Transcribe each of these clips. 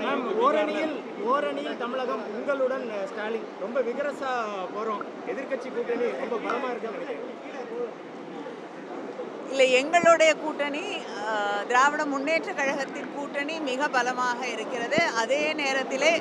Ma'am ஓரணியில் ஓரணியில் தமிழகம் உங்களுடன் ஸ்டாலின். ரொம்ப விகரசா போறோம். எதிர்க்கட்சி கூட்டணி ரொம்ப பலமா இருக்கு இல்லை எங்களுடைய கூட்டணி திராவிட முன்னேற்ற கழகத்தின் கூட்டணி மிக பலமாக இருக்கிறது. அதே நேரத்திலே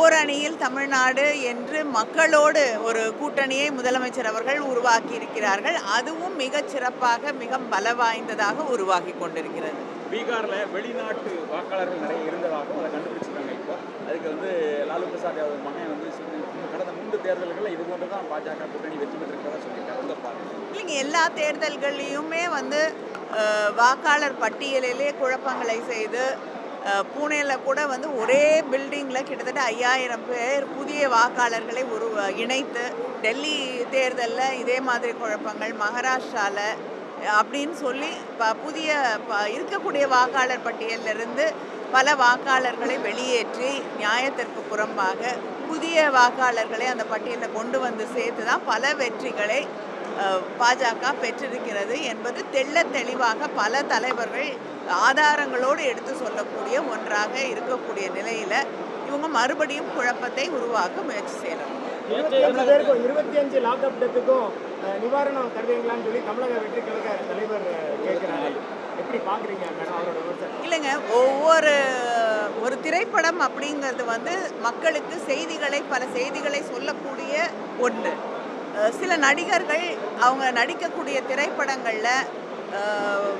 ஓரணியில் தமிழ்நாடு என்று மக்களோடு ஒரு கூட்டணியை முதலமைச்சர் அவர்கள் உருவாக்கி இருக்கிறார்கள் அதுவும் மிகச் சிறப்பாக மிக பல வாய்ந்ததாக உருவாகி கொண்டிருக்கிறது. பீகாரில் வெளிநாட்டு வாக்காளர்கள் நிறைய இருந்ததாகவும் அதை கண்டுபிடிச்சிருக்காங்க இப்போ. அதுக்கு வந்து லாலு பிரசாத் யாதவ் மகன் வந்து கடந்த மூன்று தேர்தல்களில் இது போன்று தான் பாஜக கூட்டணி வெற்றி பெற்றிருக்கிறதா சொல்லியிருக்காங்க. பார்வை? இல்லைங்க எல்லா தேர்தல்கள்லையுமே வந்து வாக்காளர் பட்டியலிலே குழப்பங்களை செய்து பூனேல கூட வந்து ஒரே பில்டிங்கில் கிட்டத்தட்ட ஐயாயிரம் பேர் புதிய வாக்காளர்களை ஒரு இணைத்து டெல்லி தேர்தலில் இதே மாதிரி குழப்பங்கள் மகாராஷ்டிராவில் அப்படின்னு சொல்லி ப புதிய ப இருக்கக்கூடிய வாக்காளர் பட்டியலிருந்து பல வாக்காளர்களை வெளியேற்றி நியாயத்திற்கு புறம்பாக புதிய வாக்காளர்களை அந்த பட்டியலில் கொண்டு வந்து சேர்த்து தான் பல வெற்றிகளை பாஜக பெற்றிருக்கிறது என்பது தெள்ள தெளிவாக பல தலைவர்கள் ஆதாரங்களோடு எடுத்து சொல்லக்கூடிய ஒன்றாக இருக்கக்கூடிய நிலையில் இவங்க மறுபடியும் குழப்பத்தை உருவாக்க முயற்சி செய்கிறாங்க இருபத்தி அஞ்சு பேருக்கும் இருபத்தி அஞ்சு லாக்அப் டெத்துக்கும் நிவாரணம் தருவீங்களான்னு சொல்லி தமிழக வெற்றி கழக தலைவர் அஹ், கேட்கிறாரு எப்படி பாக்குறீங்க மேடம் அவரோட விமர்சனம்? இல்லைங்க ஒவ்வொரு ஒரு திரைப்படம் அப்படிங்கிறது வந்து மக்களுக்கு செய்திகளை பல செய்திகளை சொல்லக்கூடிய ஒன்று சில நடிகர்கள் அவங்க நடிக்கக்கூடிய திரைப்படங்களில்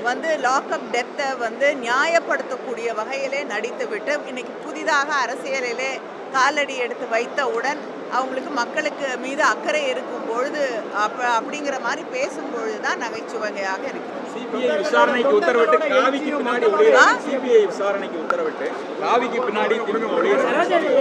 வந்து லாக்அப் டெத்தை வந்து நியாயப்படுத்தக்கூடிய வகையிலே நடித்துவிட்டு இன்னைக்கு புதிதாக அரசியலிலே காலடி எடுத்து வைத்தவுடன் அவங்களுக்கு மக்களுக்கு மீது அக்கறை இருக்கும் பொழுது அப்ப அப்படிங்கிற மாதிரி பேசும் பொழுது தான் நகைச்சுவையாக இருக்கிறது. சிபிஐ விசாரணைக்கு உத்தரவிட்டு காவிக்கு பின்னாடி சிபிஐ விசாரணைக்கு உத்தரவிட்டு காவிக்கு பின்னாடி திரும்ப